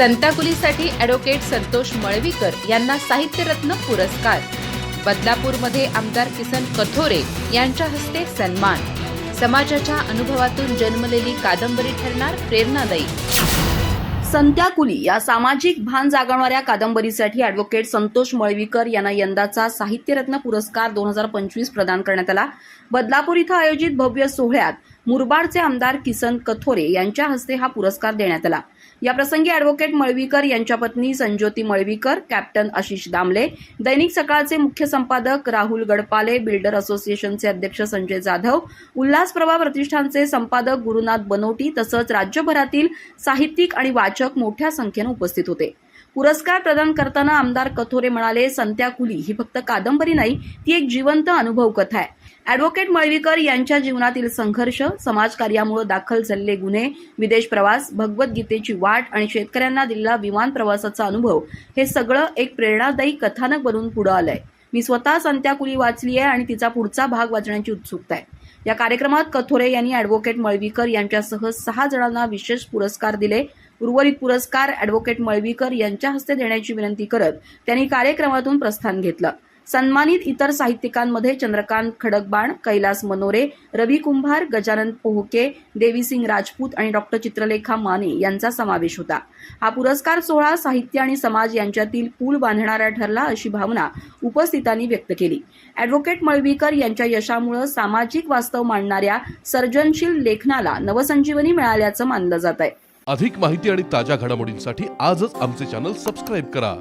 संताकुलीसाठी advocate Santosh Malvikar यांना साहित्यरत्न पुरस्कार. बदलापूरमध्ये आमदार किसन कथोरे यांच्या हस्ते सन्मान. समाजाच्या अनुभवातून जन्मलेली कादंबरी ठरणार प्रेरणादायी. संत्याकुली या सामाजिक भान जागवणाऱ्या कादंबरीसाठी ॲडव्होकेट संतोष मळवीकर यांना यंदाचा साहित्यरत्न पुरस्कार दोन हजार पंचवीस प्रदान करण्यात आला. बदलापूर इथं आयोजित भव्य सोहळ्यात मुरबाडचे आमदार किसन कथोरे यांच्या हस्ते हा पुरस्कार देण्यात आला. या प्रसंगी ॲडव्होकेट मळवीकर यांच्या पत्नी संज्योती मळवीकर कॅप्टन आशिष दामले दैनिक सकाळचे मुख्य संपादक राहुल गडपाले बिल्डर असोसिएशनचे अध्यक्ष संजय जाधव उल्हास प्रभा प्रतिष्ठानचे संपादक गुरुनाथ बनोटी तसंच राज्यभरातील साहित्यिक आणि वाचक मोठ्या संख्येनं उपस्थित होते. पुरस्कार प्रदान करताना आमदार कथोरे म्हणाले संत्याकुली ही फक्त कादंबरी नाही ती एक जिवंत अनुभव कथा आहे. ॲडव्होकेट मळवीकर यांच्या जीवनातील संघर्ष समाजकार्यामुळे दाखल झालेले गुन्हे विदेश प्रवास भगवद्गीतेची वाट आणि शेतकऱ्यांना दिलेला विमान प्रवासाचा अनुभव हे सगळं एक प्रेरणादायी कथानक बनून पुढं आलंय. मी स्वतः संत्याकुली वाचली आहे आणि तिचा पुढचा भाग वाचण्याची उत्सुकता आहे. या कार्यक्रमात कथोरे यांनी ॲडव्होकेट मळवीकर यांच्यासह सहा जणांना विशेष पुरस्कार दिले. उर्वरित पुरस्कार ॲडव्होकेट मळवीकर यांच्या हस्ते देण्याची विनंती करत त्यांनी कार्यक्रमातून प्रस्थान घेतलं. सन्मानित इतर साहित्यिकांमध्ये चंद्रकांत खडकबाण कैलास मनोरे रवी कुंभार गजानन पोहके देवीसिंग राजपूत आणि डॉक्टर चित्रलेखा माने यांचा समावेश होता. हा पुरस्कार सोहळा साहित्य आणि समाज यांच्यातील पूल बांधणारा ठरला अशी भावना उपस्थितांनी व्यक्त केली. अॅडव्होकेट मळवीकर यांच्या यशामुळे सामाजिक वास्तव मांडणाऱ्या सर्जनशील लेखनाला नवसंजीवनी मिळाल्याचं मानलं जात आहे अधिक माहिती आणि ताज्या घडामोडींसाठी आजच आमचे चॅनल सबस्क्राईब करा.